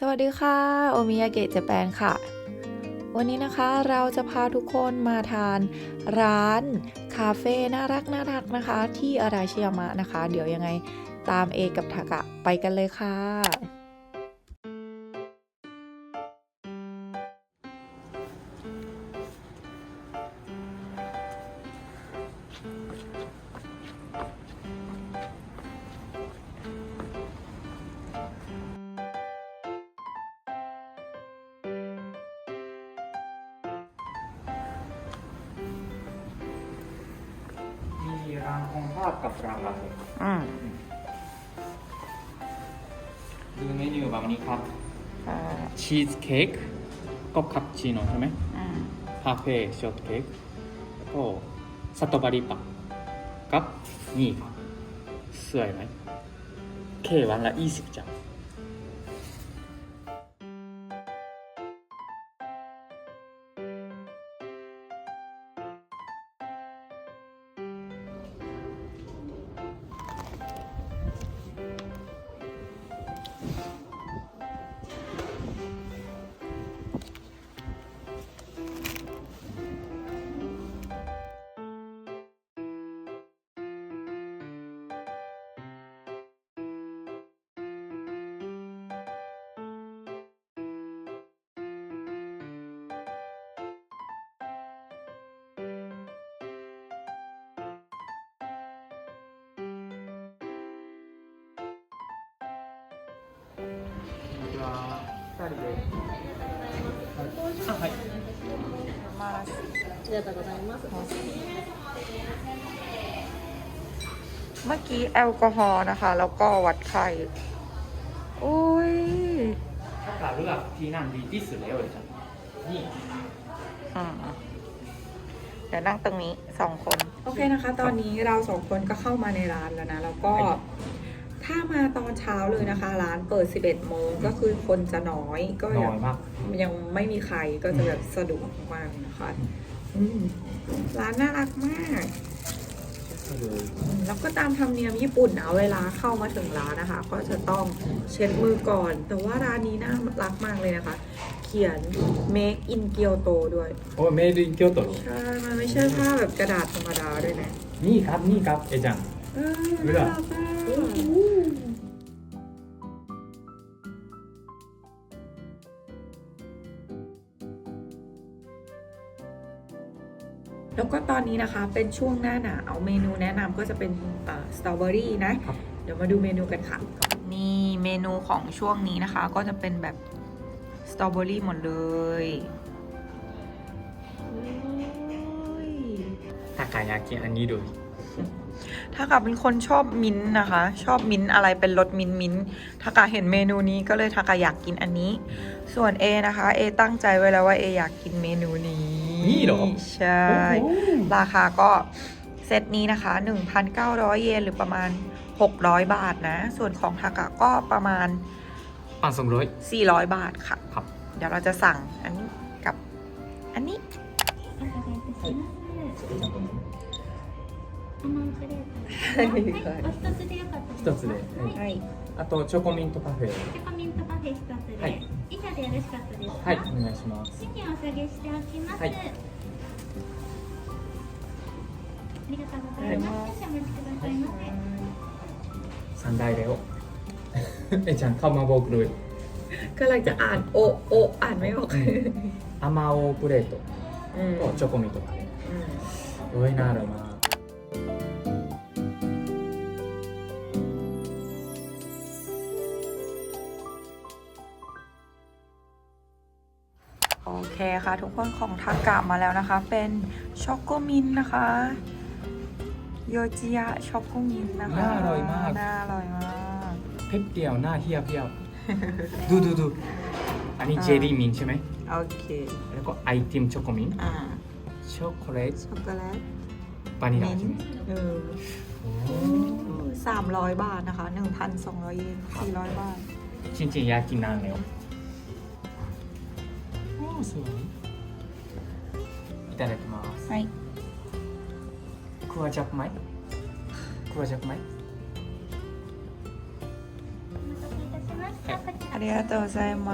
สวัสดีค่ะ โอมิยาเกะเจแปนค่ะ วันนี้นะคะเราจะพาทุกคนมาทานร้านคาเฟ่น่ารักน่ารักนะคะ ที่อาราชิยามะนะคะ เดี๋ยวยังไงตามเอกับทากะไปกันเลยค่ะ ของภาพกับร้านกาแฟอืมดูเมนูแบบนี้ครับค่ะชีสเค้กกับคาปูชิโน่ใช่ไหมอืมคาเฟ่ช็อตเค้กแล้วก็สตรอเบอรี่ปังกับนี่ครับสวยไหมเควันละ20จาน はい มา ありがとうございます。 เมื่อกี้แอลกอฮอล์นะคะ แล้วก็วัดไข้โอ้ย ถ้าเกิดเลือกที่นั่งดีที่สุดแล้วเลยจ้ะนี่ อืมเดี๋ยวนั่งตรงนี้สองคน โอเคนะคะ ตอนนี้เราสองคนก็เข้ามาในร้านแล้วนะ แล้วก็ ถ้ามาตอนเช้าเลยนะคะ ร้านเปิด 11 โมงก็คือคนจะน้อยก็น้ยัองยมาก ยังไม่มีใครก็จะแบบสะดวกมากนะคะอืมร้านน่ารักมาก แล้วก็ตามธรรมเนียมญี่ปุ่นนะเวลาเข้ามาถึงร้านนะคะ ก็จะต้องเช็ดมือก่อน แต่ว่าร้านนี้น่ารักมากเลยนะคะ เขียน make in Kyoto ด้วย โอ้เมดูเกียวโตใช่ มันไม่ใช่ผ้าแบบกระดาษธรรมดาด้วยนะ นี่ครับ นี่ครับ เอจัง เออดูดิน่ารักมากแล้วก็ตอนนี้นะคะเป็นช่วงหน้าหนาวเมนูแนะนำก็จะเป็นสตรอเบอรี่นะครับเดี๋ยวมาดูเมนูกันค่ะ นี่เมนูของช่วงนี้นะคะ ก็จะเป็นแบบสตรอเบอรี่หมดเลยโอ้ยถ้ากายากิอันนี้ดู ถ้ากาเป็นคนชอบมิ้นท์นะคะ ชอบมิ้นท์อะไรเป็นรสมิ้นท์มิ้นท์ถ้ากาเห็นเมนูนี้ก็เลยทากาอยากกินอันนี้ ส่วนเอนะคะเอตั้งใจไว้แล้วว่าเออยากกินเมนูนี้นี่เหรอใช่ราคาก็เซตนี้นะคะ 1,900 เยนหรือประมาณ 600 บาทนะ ส่วนของทากะก็ประมาณปันสองร้อย400บาทค่ะครับ เดี๋ยวเราจะสั่งอันนี้กับอันนี้ お伺いいたします。アマンプレート。はいはい、お一つでよかったですか。一つではい。はいあとチョコミントパフェチョコミントパフェ一つで。はい以上でよろしかったですか。はいお願いします資金お下げしておきます。はいありがとうございます。少々お待ちくださいませ。三大レオเอจังเข้ามาบอกเลย ก็เลยจะอ่านโอโออ่านไม่ออก アマオプレート อืม とチョコミントパフェ อืม โอ้ยน่าอร่อยมาก เคค่ะ ทุกคนของทากะมาแล้วนะคะ เป็นช็อกโกมินต์นะคะโยจิยะช็อกโกมินต์นะคะน่าอร่อยมาก น่าอร่อยมากเพ็บเดียวหน้าเฮียเพียวดูดูดูอันนี้เจลลี่มินใช่ไหมโอเค แล้วก็ไอติมช็อกโกมินอ่าช็อกโกแลตช็อกโกแลตวานิลามิ้นใช่ไหมท์เออโอ้สามร้อยบาทนะคะหนึ่งพันสองร้อยเยนสี่ร้อยบาทจริงๆอยากกินนานแล้ว โอ้สวยいただきます はいクワジャップไหมクワジャップไหมお待たせいたしました。こちら ありがとうございま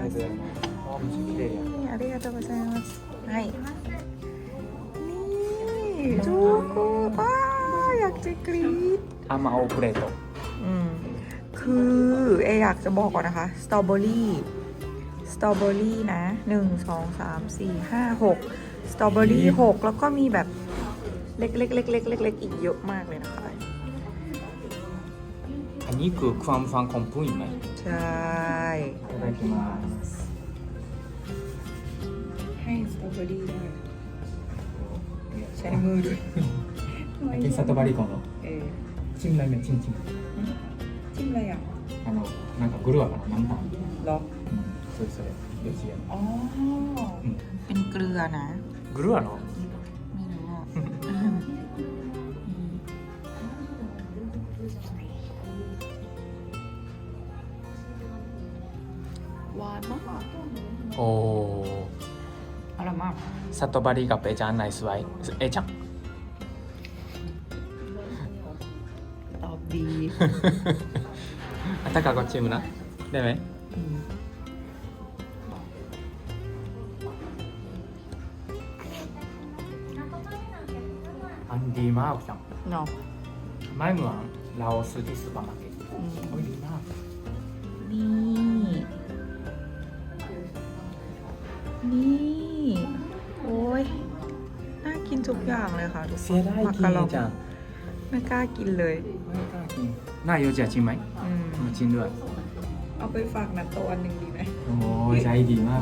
ありがすとうございますあめっちゃ綺麗やนี่ありがとうございますはいนี่ทุกคนว้าวอยากจะกรี๊ด アマオプレート อืมคือเออยากจะบอกก่อนนะคะ สตรอเบอรี่ ส ตรอเบอรี่นะหนึ่งสองสามสี่ห้าหกสตรอเบอรี่หกแล้วก็มีแบบเล็กๆเล็กๆเล็กๆอีกเยอะมากเลยนะคะ อันนี้คือความฟังของผู้หญิงไหม ใช่ いただきます ให้สตรอเบอรี่ด้วยใช้มือด้วย ケサトバリコの เออ チンライメンチンチン จิ้มอะไรอ่ะ あのなんかグルワかな何パン หรอ เสร็จเดี๋เสียอ๋อ เป็นเกลือนะ กลัวเรูออะหวานมากโอ้อร่อมากสตรอบารีกับเอจันไนส์ไว้เอจังตอบดี อัตตากากอนชิมนะ ได้ไหม ดีมากจังเนาะไม่เหมือนเราซื้อที่ซูเปอร์มาร์เก็ตโอ้ยดีมาก นี่ นี่ โอ้ย น่ากินทุกอย่างเลยค่ะทุกคนเากินจังไม่กล้ากินเลย ไม่กล้ากิน น่าโยจะจริงไหมอืมจริงด้วย เอาไปฝากนัตโตอัวหนึ่งดีไหมโอ้ยใจดีมาก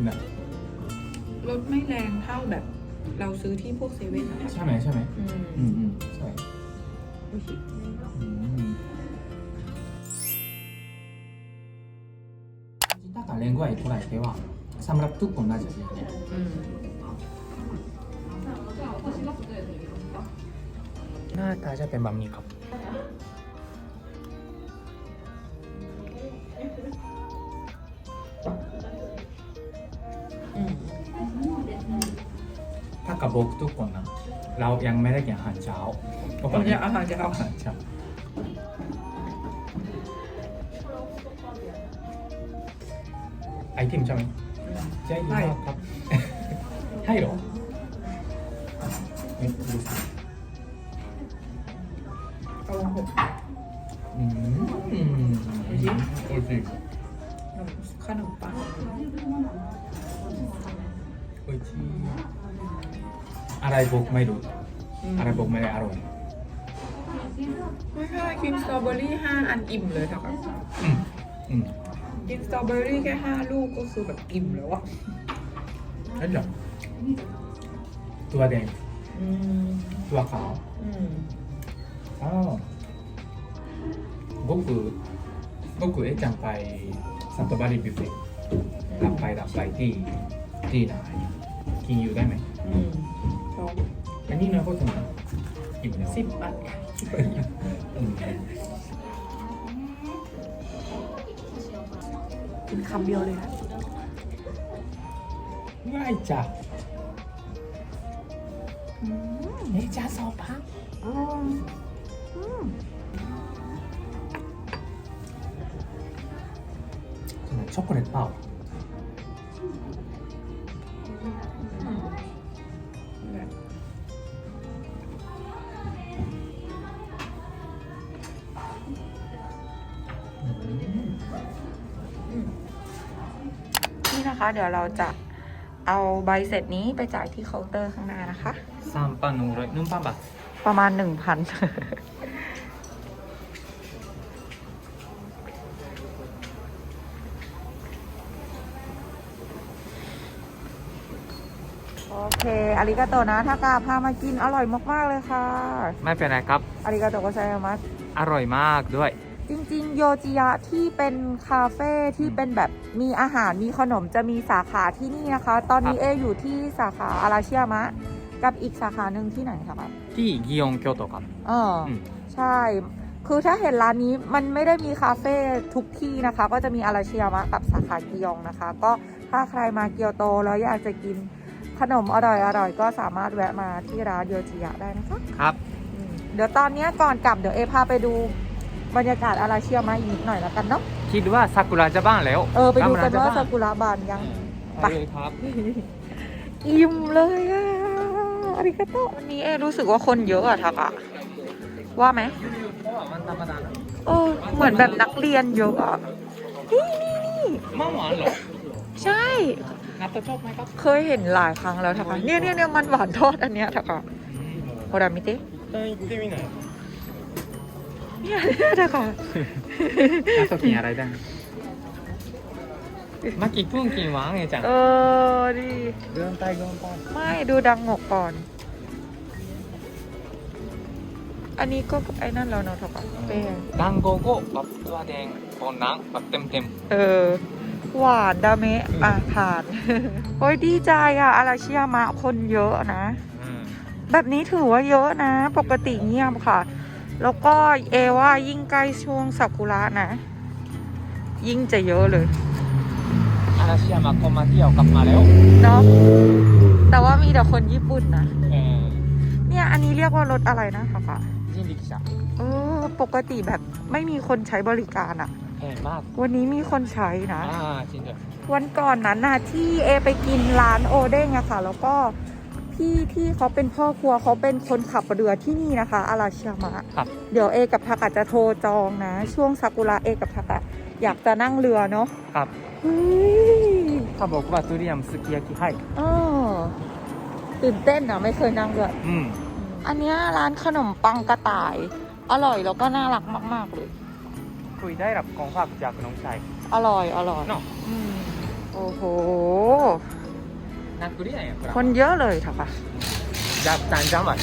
นได้ รสไม่แรงเท่าแบบ เราซื้อที่พวกเซเว่นนะคะ ใช่ไหมใช่ไหม อืม อืมอืมใช่อืมだからレンゴアイトライではサムラップと同じですよね อืม หน้าตาจะเป็นแบบนี้ครับ กับบอกทุกคนนะเรายังไม่ได้กินอาหารเช้าปกผมติจะอาหารจะเอาอาหารเช้าไอติมใช่ไหมใช่ดีมากครับให้เหรอเอ๊ะดูสิเอาหก อืมโอเคโอเค ขนมปัง อะไรบุกไม่ดูอะไรบุกไม่ได้อร่อยไม่ค่ะกินสตรอเบอรี่ห้าอันอิ่มเลยค่ะอืกินสตรอเบอรี่แค่ห้าลูกก็คือแบบอิ่มแล้วอะนั่นตัวแดงตัวขาวอ๋อก็คือก็คือเอ๊จังไปสตรอเบอรี่บิฟเฟ่กลับไปดับไปที่ที่ไหน กินอยู่ได้ไหมอืมชอบอันนี้นะก็ถึงอิ่มแล้วสิบอันคิดว่าอิ่มอืมกินคำเดียวเลยนะง่ายจ้ะเฮ้ยจ้าสอบพักอืมอืมช็อกโกแลตเปล่า นะคะ เดี๋ยวเราจะเอาใบเสร็จนี้ไปจ่ายที่เคาน์เตอร์ข้างหน้านะคะ สามปันหนึ่งร้อยนุ่มป้นบาประมาณหนึ่งพัน โอเคอาริกาโตนะถ้ากาพามากินอร่อยมากๆเลยค่ะ ไม่เป็นไรครับ อาริกาโตก็ใช่มัสอร่อยมากด้วย จริงๆ โยจิยะที่เป็นคาเฟ่ที่เป็นแบบมีอาหารมีขนมจะมีสาขาที่นี่นะคะ ตอนนี้ครับเออยู่ที่สาขาอาราเชียมะ กับอีกสาขาหนึ่งที่ไหนคะครับที่กิยงเกียวโตครับเอออมใช่ คือถ้าเห็นร้านนี้มันไม่ได้มีคาเฟ่ทุกที่นะคะ ก็จะมีอาราเชียมะกับสาขากิยองนะคะ ก็ถ้าใครมาเกียวโตแล้วอยากจะกินขนมอร่อยๆก็สามารถแวะมาที่ร้านโยจิยะได้นะคะครับอืมเดี๋ยวตอนเนี้ยก่อนกลับเดี๋ยวเอพาไปดู บรรยากาศอาราเชียมาอีกหน่อยแล้วกันเนาะคิดว่าซากุระจะบ้านแล้วเออไปดูกันว่าซากุระบานยังไปเอิ่มเลยอะอาริคาโตะวันนี้เอรู้สึกว่าคนเยอะอะทักอะว่าไหมเออเหมือนแบบนักเรียนเยอะอะนี่นี่มาหวานเหรอใช่นับชอบไหมครับเคยเห็นหลายครั้งแล้วทักอะเนี่ยเนี่ยเนี่ยมันหวานทอดอันเนี้ยทักอะโฮดามิเตะ เนี่ยเนี่ยทักอะ นับตัวกินอะไรได้มากี่พุ่งกินหวานไงจัง เออดี เดินไปเดินไป ไม่ดูดังงกก่อน อันนี้ก็ไอ้นั่นแล้วเนาะทักอะเป้ง 団子後バットはでんこんなんバッテムテム เออ หวานดาเมะอ่ะผ่าน โอ้ยดีใจอ่ะอาราชิยามะคนเยอะนะ แบบนี้ถือว่าเยอะนะ ปกติเงียบค่ะ แล้วก็เอว่ายิ่งใกล้ช่วงซากุระนะ ยิ่งจะเยอะเลยอาราชิยามะก็มาเที่ยวกลับมาแล้วเนาะแต่ว่ามีแต่คนญี่ปุ่นนะเนี่ยอันนี้เรียกว่ารถอะไรนะค่ะค่ะจินดิชะเออปกติแบบไม่มีคนใช้บริการอะแพงมากวันนี้มีคนใช้นะอ่าจริงด้วยวันก่อนนั้นนะที่เอไปกินร้านโอเด้งอะค่ะ แล้วก็ พี่ที่เขาเป็นพ่อครัวเขาเป็นคนขับเรือที่นี่นะคะ อาราชิยามะครับ เดี๋ยวเอกับทักอาจจะโทรจองนะ ช่วงซากุระเอกับทักอะอยากจะนั่งเรือเนาะครับ เฮ้ยถ้าบอกว่าทุเรียนสุกิยากิให้อ้อตื่นเต้นอะไม่เคยนั่งด้วยอืม อันเนี้ยร้านขนมปังกระต่าย อร่อยแล้วก็น่ารักมาก ๆ เลย คุยได้รับของฝากจากน้องชาย อร่อยอร่อยเนาะ อืมโอ้โห คนเยอะเลยค่ะค่ะจับต่านจังหวัด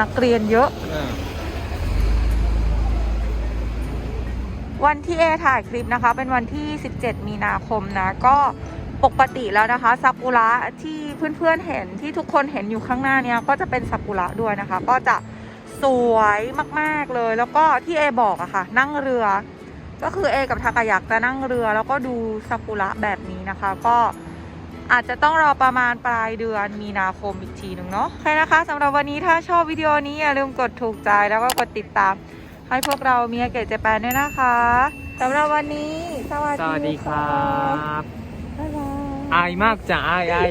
นักเรียนเยอะวันที่เอถ่ายคลิปนะคะ เป็นวันที่ 17 มีนาคมนะ ก็ปกติแล้วนะคะซากุระที่เพื่อนๆเห็นที่ทุกคนเห็นอยู่ข้างหน้าเนี้ยก็จะเป็นซากุระด้วยนะคะ ก็จะสวยมากๆเลย แล้วก็ที่เอบอกอะคะ่ะ นั่งเรือ ก็คือเอกับทากายักจะนั่งเรือ แล้วก็ดูซากุระแบบนี้นะคะ ก็ อาจจะต้องรอประมาณปลายเดือนมีนาคมอีกทีหนึ่งเนาะโอเคนะคะสำหรับวันนี้ถ้าชอบวิดีโอนี้อย่าลืมกดถูกใจแล้วก็กดติดตาม ให้พวกเรามีอาเกตเจแปนด้วยนะคะสำหรับวันนี้ สวัสสวัสดีดีครัค่ะบ บ๊ายบาย อายมากจ้ะอายอาย